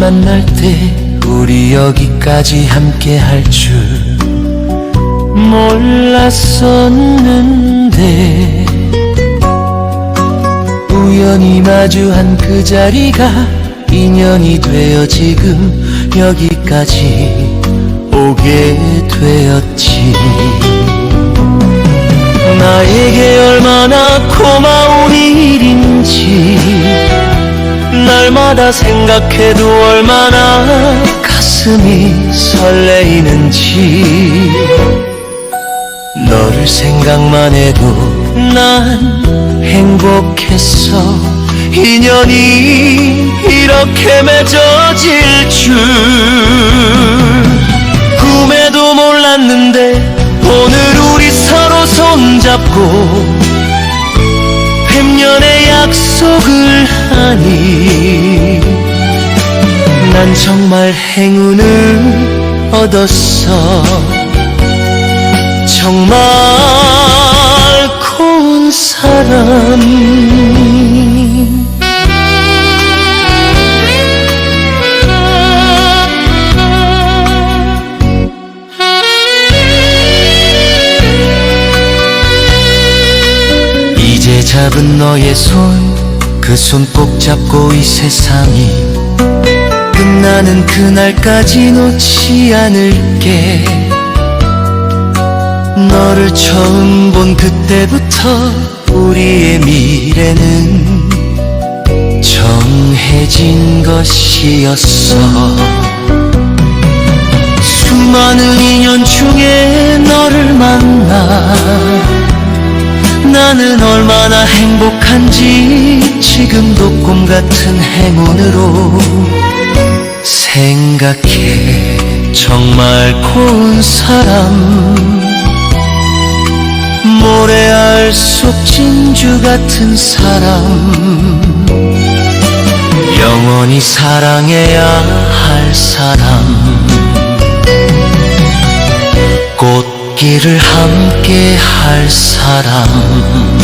만날 때 우리 여기까지 함께 할 줄 몰랐었는데. 우연히 마주한 그 자리가 인연이 되어 지금 여기까지 오게 되었지. 나에게 얼마나 고마 날마다 생각해도 얼마나 가슴이 설레이는지. 너를 생각만 해도 난 행복했어. 인연이 이렇게 맺어질 줄 꿈에도 몰랐는데 오늘 우리 서로 손잡고 백년의 약속을 하니 난 정말 행운을 얻었어. 정말 고운 사람. 이제 잡은 너의 손 그 손 꼭 잡고 이 세상이 끝나는 그날까지 놓지 않을게. 너를 처음 본 그때부터 우리의 미래는 정해진 것이었어. 수많은 인연 중에 너를 만나 나는 얼마나 행복한지 지금도 꿈 같은 행운으로 생각해. 정말 고운 사람 모래알 속 진주 같은 사람. 영원히 사랑해야 할 사람. 꽃길을 함께 할 사람